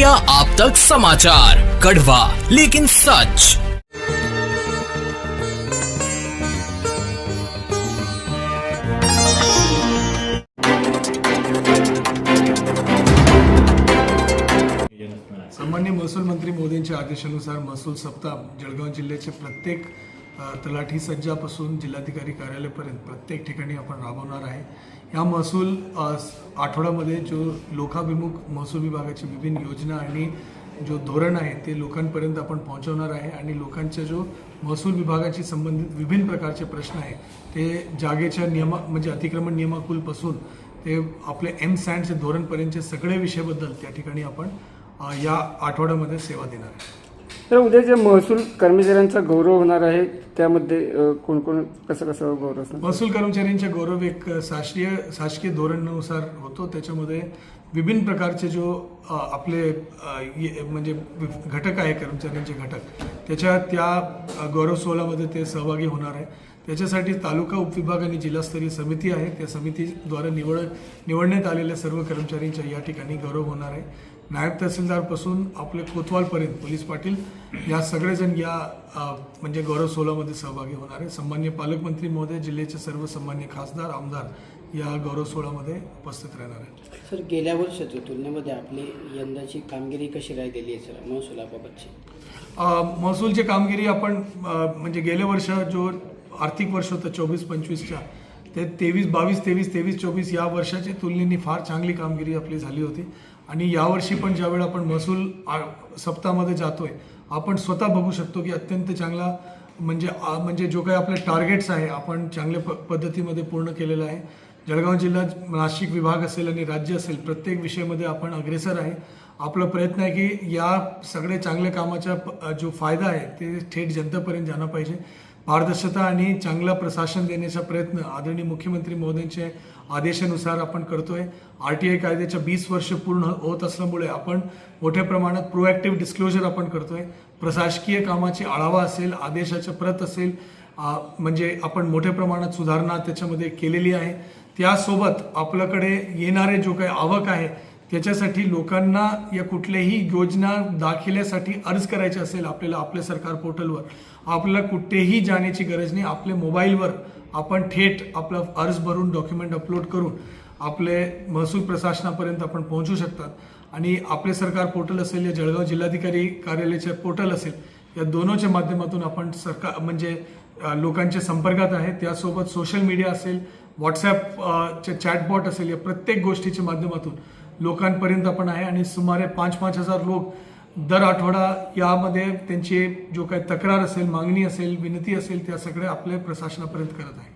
India आप तक समाचार कड़वा लेकिन सच। सामान्य महसूल मंत्री मोदींच्या आदेशानुसार महसूल सप्ताह जळगाव जिल्ह्याचे प्रत्येक तलाठी सज्जापासून जिल्हाधिकारी कार्यालयापर्यंत प्रत्येक ठिकाणी आपण राबवणार आहे. या महसूल आठवड्यामध्ये जो लोकाभिमुख महसूल विभागाची विभिन्न योजना आणि जो धोरण आहे ते लोकांपर्यंत आपण पोहोचवणार आहे आणि लोकांच्या जो महसूल विभागाशी संबंधित विभिन्न प्रकारचे प्रश्न आहे ते जागेच्या नियमा म्हणजे अतिक्रमण नियमाकुलपासून ते आपले एम सँडचे धोरणपर्यंतचे सगळे विषयाबद्दल त्या ठिकाणी आपण या आठवड्यामध्ये सेवा देणार आहे तर उद्या जे महसूल कर्मचाऱ्यांचा गौरव होणार आहे त्यामध्ये कोणकोण कोण कोण कसं कसं गौरव असणार? महसूल कर्मचाऱ्यांचा गौरव एक शासकीय शासकीय धोरणानुसार होतो. त्याच्यामध्ये विभिन्न प्रकारचे जो आपले ये- म्हणजे घटक आहे कर्मचाऱ्यांचे घटक त्याच्या त्या गौरव सोहळ्यामध्ये ते सहभागी होणार आहे. त्याच्यासाठी तालुका उपविभाग आणि जिल्हास्तरीय समिती आहे. त्या समितीद्वारे निवड निवडण्यात आलेल्या सर्व कर्मचाऱ्यांच्या या ठिकाणी गौरव होणार आहे. नायब तहसीलदारपासून आपले कोतवालपर्यंत पोलीस पाटील या सगळेजण या म्हणजे गौरव सोहळ्यामध्ये सहभागी होणार आहे सन्मान्य पालकमंत्री महोदय जिल्ह्याचे सर्व सन्मान्य खासदार आमदार या गौरव सोहळ्यामध्ये उपस्थित राहणार आहेत. सर गेल्या वर्षाच्या तुलनेमध्ये आपली यंदाची कामगिरी कशी राहिलेली आहे सर महसुलाबाबतची? महसूलची कामगिरी आपण म्हणजे गेल्या वर्ष जो आर्थिक वर्ष होतं चोवीस पंचवीसच्या ते तेवीस बावीस तेवीस तेवीस चोवीस या वर्षाच्या तुलनेने फार चांगली कामगिरी आपली झाली होती. आणि यावर्षी पण ज्यावेळेला आपण महसूल आ- सप्ताहामध्ये जातोय आपण स्वतः बघू शकतो की अत्यंत चांगला म्हणजे आ- म्हणजे जो काही आपले टार्गेट्स आहे आपण चांगल्या प पद्धतीमध्ये पूर्ण केलेलं आहे. जळगाव जिल्हा नाशिक विभाग असेल आणि राज्य असेल प्रत्येक विषयामध्ये आपण अग्रेसर आहे. आपला प्रयत्न आहे की या सगळे चांगल्या कामाचा जो फायदा आहे ते थेट जनतेपर्यंत जाणं पाहिजे. पारदर्शता आणि चांगलं प्रशासन देण्याचा प्रयत्न आदरणीय मुख्यमंत्री मोदींचे आदेशानुसार आपण करतोय. आर टी आय कायद्याच्या वीस वर्ष पूर्ण होत असल्यामुळे आपण मोठ्या प्रमाणात प्रोॲक्टिव्ह डिस्क्लोजर आपण करतोय. प्रशासकीय कामाची आढावा असेल आदेशाच्या प्रत असेल म्हणजे आपण मोठ्या प्रमाणात सुधारणा त्याच्यामध्ये केलेली आहे. त्यासोबत आपल्याकडे येणारे जो काही आवक आहे त्याच्यासाठी लोकांना या कुठल्याही योजना दाखिल्यासाठी अर्ज करायचे असेल आपल्याला आपल्या सरकार पोर्टलवर आपल्याला कुठेही जाण्याची गरज नाही. आपल्या मोबाईलवर आपण थेट आपला अर्ज भरून डॉक्युमेंट अपलोड करून आपले महसूल प्रशासनापर्यंत आपण पोहोचू शकतात. आणि आपले सरकार पोर्टल असेल या जळगाव जिल्हाधिकारी कार्यालयाचे पोर्टल असेल या दोनोंच्या माध्यमातून आपण सरकार म्हणजे लोकांच्या संपर्कात आहे. त्यासोबत सोशल मीडिया असेल व्हॉट्सॲप चे चॅटबॉट असेल या प्रत्येक गोष्टीच्या माध्यमातून लोकांपर्यंत आपण आहे आणि सुमारे पाच पाच हजार लोक दर आठवडा यामध्ये त्यांची जो काही तक्रार असेल मागणी असेल विनंती असेल त्या सगळ्या आपल्या प्रशासनापर्यंत करत आहे.